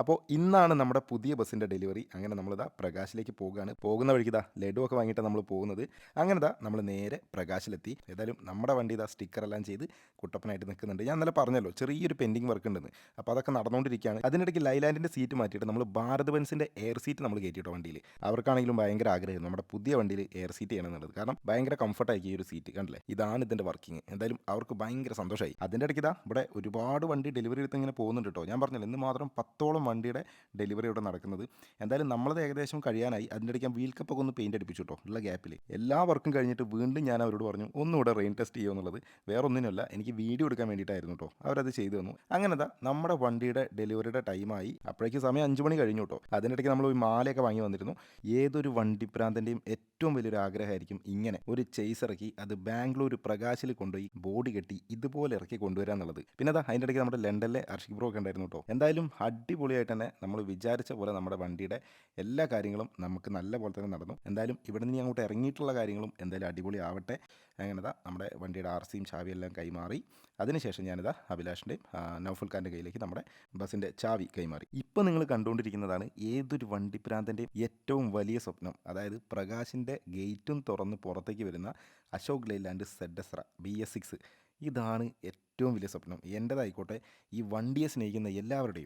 അപ്പോൾ ഇന്നാണ് നമ്മുടെ പുതിയ ബസ്സിന്റെ ഡെലിവറി. അങ്ങനെ നമ്മളിതാ പ്രകാശിലേക്ക് പോകുകയാണ് പോകുന്ന വഴിക്ക് ഇതാ ലഡു ഒക്കെ വാങ്ങിയിട്ട് നമ്മൾ പോകുന്നത്. അങ്ങനെ ഇതാ നമ്മൾ നേരെ പ്രകാശിലെത്തി. ഏതായാലും നമ്മുടെ വണ്ടി ഇതാ സ്റ്റിക്കറെല്ലാം ചെയ്ത് കുട്ടപ്പനായിട്ട് നിൽക്കുന്നുണ്ട്. ഞാൻ ഇന്നലെ പറഞ്ഞല്ലോ ചെറിയൊരു പെൻഡിങ് വർക്ക് ഉണ്ടെന്ന് അപ്പോൾ അതൊക്കെ നടന്നുകൊണ്ടിരിക്കുകയാണ് അതിനിടയ്ക്ക് ലൈലാൻഡിന്റെ സീറ്റ് മാറ്റിയിട്ട് നമ്മൾ ഭാരത് ബൻസിന്റെ എയർ സീറ്റ് നമ്മൾ കയറ്റിയിട്ടോ വണ്ടിയിൽ അവർക്കാണെങ്കിലും ഭയങ്കര ആഗ്രഹം നമ്മുടെ പുതിയ വണ്ടിയിൽ എയർ സീറ്റ് ചെയ്യണം എന്നുള്ളത് കാരണം ഭയങ്കര കംഫർട്ടായിരിക്കും ഈ ഒരു സീറ്റ് കണ്ടില്ലേ? ഇതാണ് ഇതിന്റെ വർക്കിംഗ് എന്തായാലും അവർക്ക് ഭയങ്കര സന്തോഷമായി. അതിന്റെ ഇടയ്ക്ക് ഇതാ ഇവിടെ ഒരുപാട് വണ്ടി ഡെലിവറി എടുത്ത് ഇങ്ങനെ പോകുന്നുണ്ട് കേട്ടോ. ഞാൻ പറഞ്ഞല്ലോ ഇന്ന് മാത്രം പത്തോളം വണ്ടിയുടെ ഡെലിവറി ഇവിടെ നടക്കുന്നത്. എന്തായാലും നമ്മളത് ഏകദേശം കഴിയാനായി. അതിന്റെ ഇടയ്ക്ക് വീൽ കപ്പൊക്കെ ഒന്ന് പെയിന്റ് അടിപ്പിച്ചു കേട്ടോ ഉള്ള ഗ്യാപ്പിൽ എല്ലാ വർക്കും കഴിഞ്ഞിട്ട് വീണ്ടും ഞാൻ അവരോട് പറഞ്ഞു ഒന്നുകൂടെ റെയിൻ ടെസ്റ്റ് ചെയ്യുമോ എന്നുള്ളത്. വേറെ ഒന്നിനുമല്ല എനിക്ക് വീഡിയോ എടുക്കാൻ വേണ്ടിയിട്ടായിരുന്നു കേട്ടോ അവരത് ചെയ്തു തന്നു. അങ്ങനെ ദാ നമ്മുടെ വണ്ടിയുടെ ഡെലിവറിയുടെ ടൈമായി. അപ്പോഴേക്ക് സമയം അഞ്ച് മണി കഴിഞ്ഞു കേട്ടോ അതിനിടയ്ക്ക് നമ്മൾ ഒരു മാലയൊക്കെ വാങ്ങി വന്നിരുന്നു. ഏതൊരു വണ്ടിപ്രാന്തന്റെയും ഏറ്റവും വലിയൊരു ആഗ്രഹമായിരിക്കും ഇങ്ങനെ ഒരു ചെയ്സ് ഇറക്കി അത് ബാംഗ്ലൂർ പ്രകാശിൽ കൊണ്ടുപോയി ബോഡി കെട്ടി ഇതുപോലെ ഇറക്കി കൊണ്ടുവരാന്നുള്ളത്. പിന്നെ അതാ അതിന്റെ ഇടയ്ക്ക് നമ്മുടെ ലണ്ടനിലെ അർഷിക് ബ്രോ ഒക്കെ ഉണ്ടായിരുന്നു കേട്ടോ. എന്തായാലും അടിപൊളിയായിട്ട് തന്നെ നമ്മൾ വിചാരിച്ച പോലെ നമ്മുടെ വണ്ടിയുടെ എല്ലാ കാര്യങ്ങളും നമുക്ക് നല്ല പോലെ തന്നെ നടന്നു. എന്തായാലും ഇവിടെ നിന്ന് അങ്ങോട്ട് ഇറങ്ങിയിട്ടുള്ള കാര്യങ്ങളും എന്തായാലും അടിപൊളി ആവട്ടെ. അങ്ങനെ ദാ നമ്മുടെ വണ്ടിയുടെ ആർ സിയും ചാവിയെല്ലാം കൈമാറി. അതിനുശേഷം ഞാനിതാ അഭിലാഷിന്റെയും നൗഫുൽ ഖാന്റെ കയ്യിലേക്ക് നമ്മുടെ ബസ്സിന്റെ ചാവി കൈമാറി. ഇപ്പോൾ നിങ്ങൾ കണ്ടുകൊണ്ടിരിക്കുന്നതാണ് ഏതൊരു വണ്ടിപ്രാന്തന്റെയും ഏറ്റവും വലിയ സ്വപ്നം. അതായത് പ്രകാശിന്റെ ഗേറ്റും തുറന്ന് പുറത്തേക്ക് വരുന്ന അശോക് ലൈലാൻഡ് സെഡ് എസ്ര ബി എസ് സിക്സ്. ഇതാണ് ഏറ്റവും വലിയ സ്വപ്നം. എന്റേതായിക്കോട്ടെ ഈ വണ്ടിയെ സ്നേഹിക്കുന്ന എല്ലാവരുടെയും